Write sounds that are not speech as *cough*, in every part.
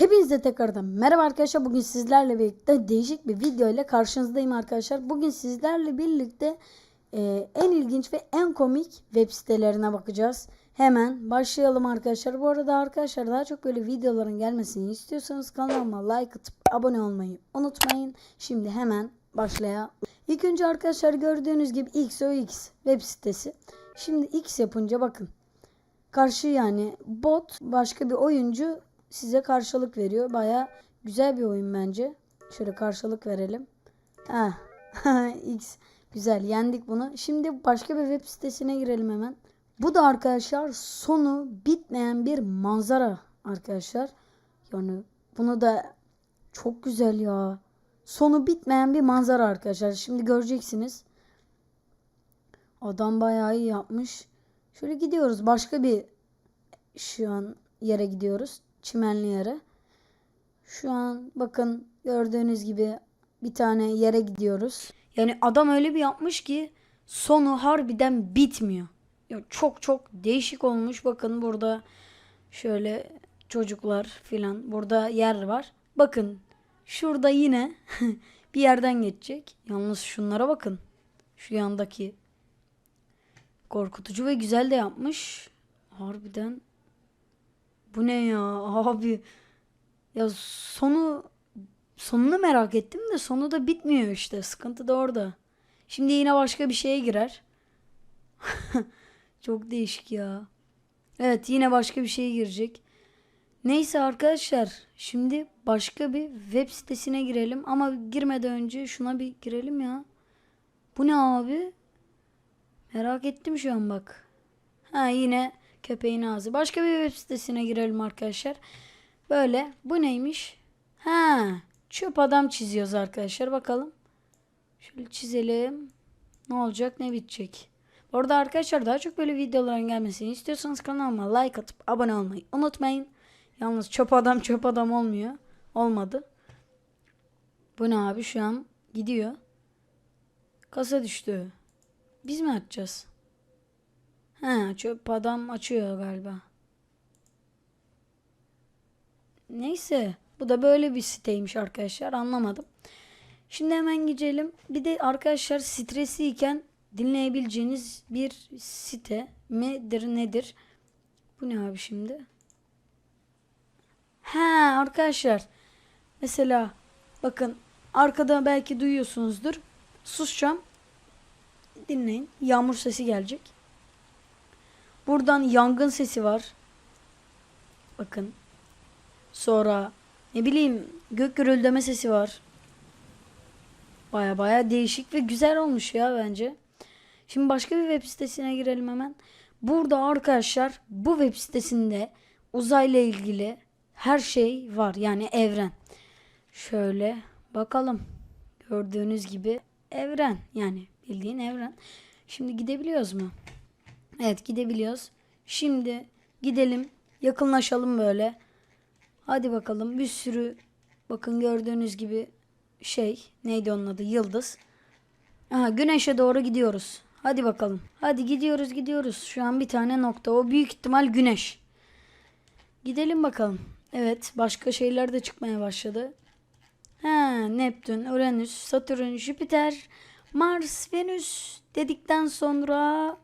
Hepinize tekrardan merhaba arkadaşlar. Bugün sizlerle birlikte değişik bir video ile karşınızdayım arkadaşlar. Bugün sizlerle birlikte e, en ilginç ve en komik web sitelerine bakacağız. Hemen başlayalım arkadaşlar. Bu arada arkadaşlar daha çok böyle videoların gelmesini istiyorsanız kanalıma like atıp abone olmayı unutmayın. Şimdi hemen başlayalım. İlk önce arkadaşlar gördüğünüz gibi XOX web sitesi. Şimdi X yapınca bakın. Karşı yani bot başka bir oyuncu size karşılık veriyor. Baya güzel bir oyun bence. Şöyle karşılık verelim. Ha. *laughs* X güzel yendik bunu. Şimdi başka bir web sitesine girelim hemen. Bu da arkadaşlar sonu bitmeyen bir manzara arkadaşlar. Yani bunu da çok güzel ya. Sonu bitmeyen bir manzara arkadaşlar. Şimdi göreceksiniz. Adam bayağı iyi yapmış. Şöyle gidiyoruz. Başka bir şu an yere gidiyoruz. Çimenli yere. Şu an bakın gördüğünüz gibi bir tane yere gidiyoruz. Yani adam öyle bir yapmış ki sonu harbiden bitmiyor. Ya çok çok değişik olmuş. Bakın burada şöyle çocuklar filan. Burada yer var. Bakın şurada yine *laughs* bir yerden geçecek. Yalnız şunlara bakın. Şu yandaki korkutucu ve güzel de yapmış. Harbiden bu ne ya abi? Ya sonu sonunu merak ettim de sonu da bitmiyor işte. Sıkıntı da orada. Şimdi yine başka bir şeye girer. *laughs* Çok değişik ya. Evet yine başka bir şeye girecek. Neyse arkadaşlar şimdi başka bir web sitesine girelim ama girmeden önce şuna bir girelim ya. Bu ne abi? Merak ettim şu an bak. Ha yine köpeğin ağzı. Başka bir web sitesine girelim arkadaşlar. Böyle. Bu neymiş? Ha, çöp adam çiziyoruz arkadaşlar. Bakalım. Şöyle çizelim. Ne olacak, ne bitecek. Bu arada arkadaşlar daha çok böyle videoların gelmesini istiyorsanız kanalıma like atıp abone olmayı unutmayın. Yalnız çöp adam çöp adam olmuyor. Olmadı. Bu ne abi şu an gidiyor. Kasa düştü. Biz mi açacağız? He çöp adam açıyor galiba. Neyse bu da böyle bir siteymiş arkadaşlar anlamadım. Şimdi hemen geçelim. Bir de arkadaşlar stresliyken dinleyebileceğiniz bir site midir nedir? Bu ne abi şimdi? He arkadaşlar mesela bakın arkada belki duyuyorsunuzdur. Susacağım. Dinleyin. Yağmur sesi gelecek. Buradan yangın sesi var. Bakın. Sonra ne bileyim gök gürüldeme sesi var. Baya baya değişik ve güzel olmuş ya bence. Şimdi başka bir web sitesine girelim hemen. Burada arkadaşlar bu web sitesinde uzayla ilgili her şey var. Yani evren. Şöyle bakalım. Gördüğünüz gibi evren. Yani bildiğin evren. Şimdi gidebiliyoruz mu? Evet gidebiliyoruz. Şimdi gidelim. Yakınlaşalım böyle. Hadi bakalım bir sürü bakın gördüğünüz gibi şey neydi onun adı yıldız. Aha güneşe doğru gidiyoruz. Hadi bakalım. Hadi gidiyoruz gidiyoruz. Şu an bir tane nokta. O büyük ihtimal güneş. Gidelim bakalım. Evet başka şeyler de çıkmaya başladı. Ha, Neptün, Uranüs, Satürn, Jüpiter, Mars, Venüs dedikten sonra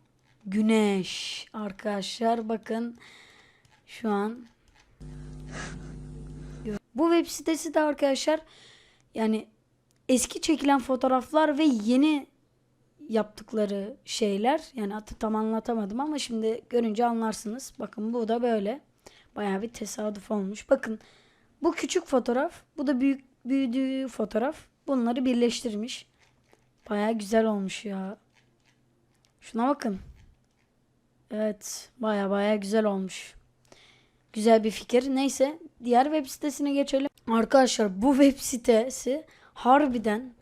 Güneş. Arkadaşlar bakın şu an bu web sitesi de arkadaşlar yani eski çekilen fotoğraflar ve yeni yaptıkları şeyler yani tam anlatamadım ama şimdi görünce anlarsınız. Bakın bu da böyle. Bayağı bir tesadüf olmuş. Bakın bu küçük fotoğraf, bu da büyük büyüdüğü fotoğraf. Bunları birleştirmiş. Bayağı güzel olmuş ya. Şuna bakın. Evet, baya baya güzel olmuş. Güzel bir fikir. Neyse, diğer web sitesine geçelim. Arkadaşlar bu web sitesi harbiden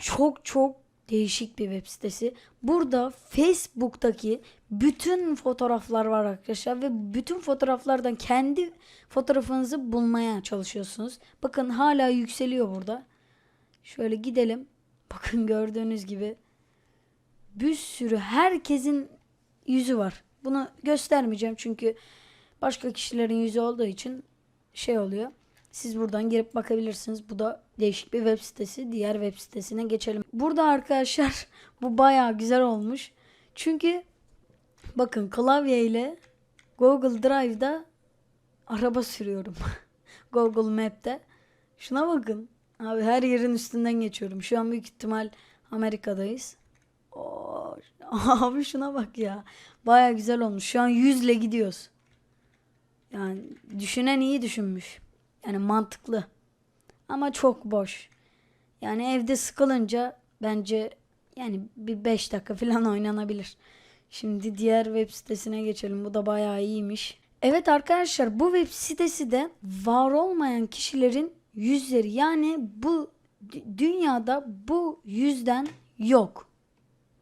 çok çok değişik bir web sitesi. Burada Facebook'taki bütün fotoğraflar var arkadaşlar ve bütün fotoğraflardan kendi fotoğrafınızı bulmaya çalışıyorsunuz. Bakın hala yükseliyor burada. Şöyle gidelim. Bakın gördüğünüz gibi bir sürü herkesin yüzü var. Bunu göstermeyeceğim çünkü başka kişilerin yüzü olduğu için şey oluyor. Siz buradan girip bakabilirsiniz. Bu da değişik bir web sitesi. Diğer web sitesine geçelim. Burada arkadaşlar *laughs* bu bayağı güzel olmuş. Çünkü bakın klavye ile Google Drive'da araba sürüyorum. *laughs* Google Map'te. Şuna bakın. Abi her yerin üstünden geçiyorum. Şu an büyük ihtimal Amerika'dayız. Oo, *laughs* abi şuna bak ya. Baya güzel olmuş. Şu an 100 ile gidiyoruz. Yani düşünen iyi düşünmüş. Yani mantıklı. Ama çok boş. Yani evde sıkılınca bence yani bir 5 dakika falan *laughs* oynanabilir. Şimdi diğer web sitesine geçelim. Bu da bayağı iyiymiş. Evet arkadaşlar bu web sitesi de var olmayan kişilerin yüzleri. Yani bu dü- dünyada bu yüzden yok.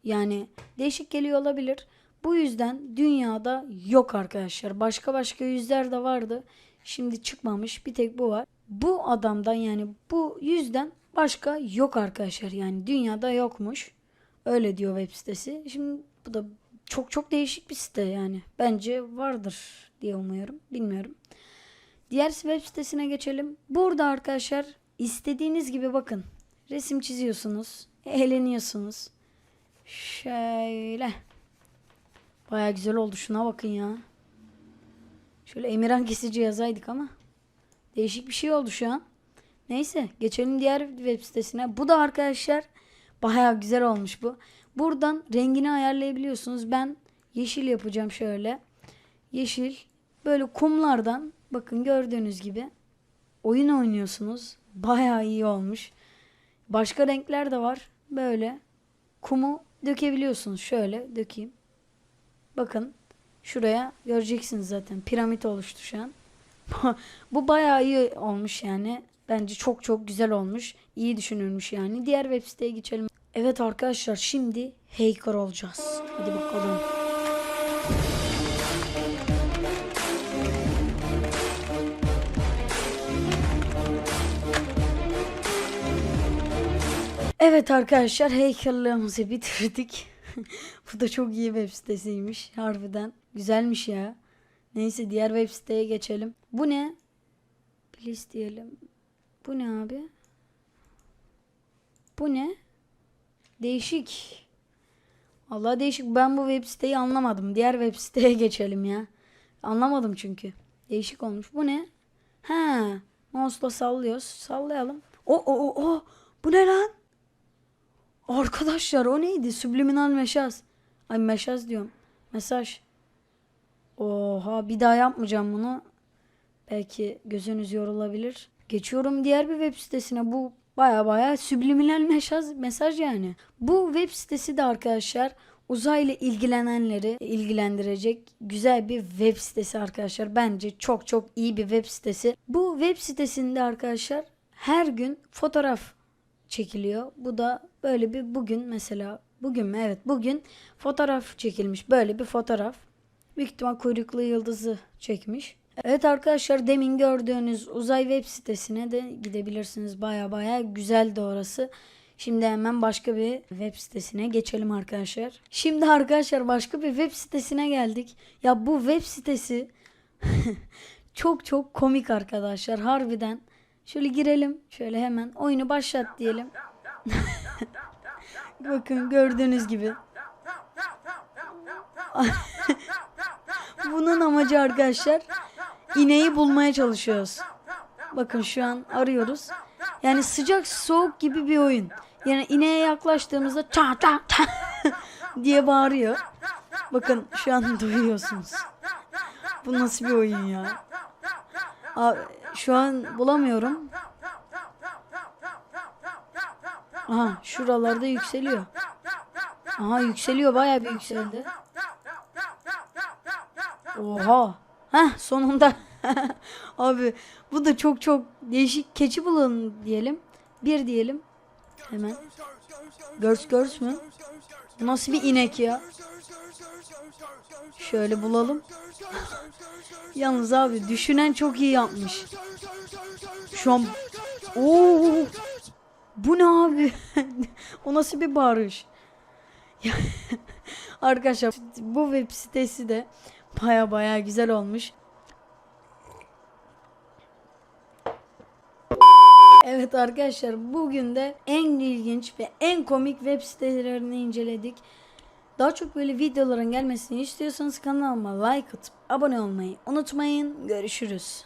Yani değişik geliyor olabilir. Bu yüzden dünyada yok arkadaşlar. Başka başka yüzler de vardı. Şimdi çıkmamış. Bir tek bu var. Bu adamdan yani bu yüzden başka yok arkadaşlar. Yani dünyada yokmuş. Öyle diyor web sitesi. Şimdi bu da çok çok değişik bir site yani. Bence vardır diye umuyorum. Bilmiyorum. Diğer web sitesine geçelim. Burada arkadaşlar istediğiniz gibi bakın. Resim çiziyorsunuz. Eğleniyorsunuz. Şöyle. Baya güzel oldu. Şuna bakın ya. Şöyle Emirhan kesici yazaydık ama. Değişik bir şey oldu şu an. Neyse geçelim diğer web sitesine. Bu da arkadaşlar baya güzel olmuş bu. Buradan rengini ayarlayabiliyorsunuz. Ben yeşil yapacağım şöyle. Yeşil. Böyle kumlardan bakın gördüğünüz gibi oyun oynuyorsunuz. Baya iyi olmuş. Başka renkler de var. Böyle kumu dökebiliyorsunuz. Şöyle dökeyim. Bakın şuraya göreceksiniz zaten. Piramit oluştu şu an. *laughs* Bu bayağı iyi olmuş yani. Bence çok çok güzel olmuş. İyi düşünülmüş yani. Diğer web siteye geçelim. Evet arkadaşlar şimdi hacker olacağız. Hadi bakalım. Evet arkadaşlar hackerlığımızı *laughs* bitirdik. Bu da çok iyi web sitesiymiş. Harbiden güzelmiş ya. Neyse diğer web siteye geçelim. Bu ne? Please diyelim. Bu ne abi? Bu ne? Değişik. Allah değişik. Ben bu web siteyi anlamadım. Diğer web siteye *laughs* geçelim ya. Anlamadım çünkü. Değişik olmuş. Bu ne? Ha, mouse'la sallıyoruz. Sallayalım. O o o o. Bu ne lan? Arkadaşlar o neydi? Subliminal meşaz. Ay meşaz diyorum. Mesaj. Oha bir daha yapmayacağım bunu. Belki gözünüz yorulabilir. Geçiyorum diğer bir web sitesine. Bu baya baya subliminal mesaj, mesaj yani. Bu web sitesi de arkadaşlar uzayla ilgilenenleri ilgilendirecek güzel bir web sitesi arkadaşlar. Bence çok çok iyi bir web sitesi. Bu web sitesinde arkadaşlar her gün fotoğraf çekiliyor. Bu da böyle bir bugün mesela bugün mü? Evet bugün fotoğraf çekilmiş. Böyle bir fotoğraf. Büyük ihtimal kuyruklu yıldızı çekmiş. Evet arkadaşlar demin gördüğünüz uzay web sitesine de gidebilirsiniz. Baya baya güzel de orası. Şimdi hemen başka bir web sitesine geçelim arkadaşlar. Şimdi arkadaşlar başka bir web sitesine geldik. Ya bu web sitesi *laughs* çok çok komik arkadaşlar harbiden. Şöyle girelim. Şöyle hemen oyunu başlat diyelim. *laughs* Bakın gördüğünüz gibi. *laughs* Bunun amacı arkadaşlar ineği bulmaya çalışıyoruz. Bakın şu an arıyoruz. Yani sıcak soğuk gibi bir oyun. Yani ineğe yaklaştığımızda ta ta ta diye bağırıyor. Bakın şu an duyuyorsunuz. Bu nasıl bir oyun ya? Abi, şu an bulamıyorum. Aha şuralarda yükseliyor. Aha yükseliyor bayağı bir yükseldi. Oha. Heh sonunda. *laughs* Abi bu da çok çok değişik keçi bulun diyelim. Bir diyelim. Hemen. Görs görs mü? Bu nasıl bir inek ya? Şöyle bulalım. Yalnız abi düşünen çok iyi yapmış. Şu an Oo! Bu ne abi? *laughs* o nasıl bir bağırış? *laughs* Arkadaşlar bu web sitesi de baya baya güzel olmuş. Evet arkadaşlar bugün de en ilginç ve en komik web sitelerini inceledik. Daha çok böyle videoların gelmesini istiyorsanız kanalıma like atıp abone olmayı unutmayın. Görüşürüz.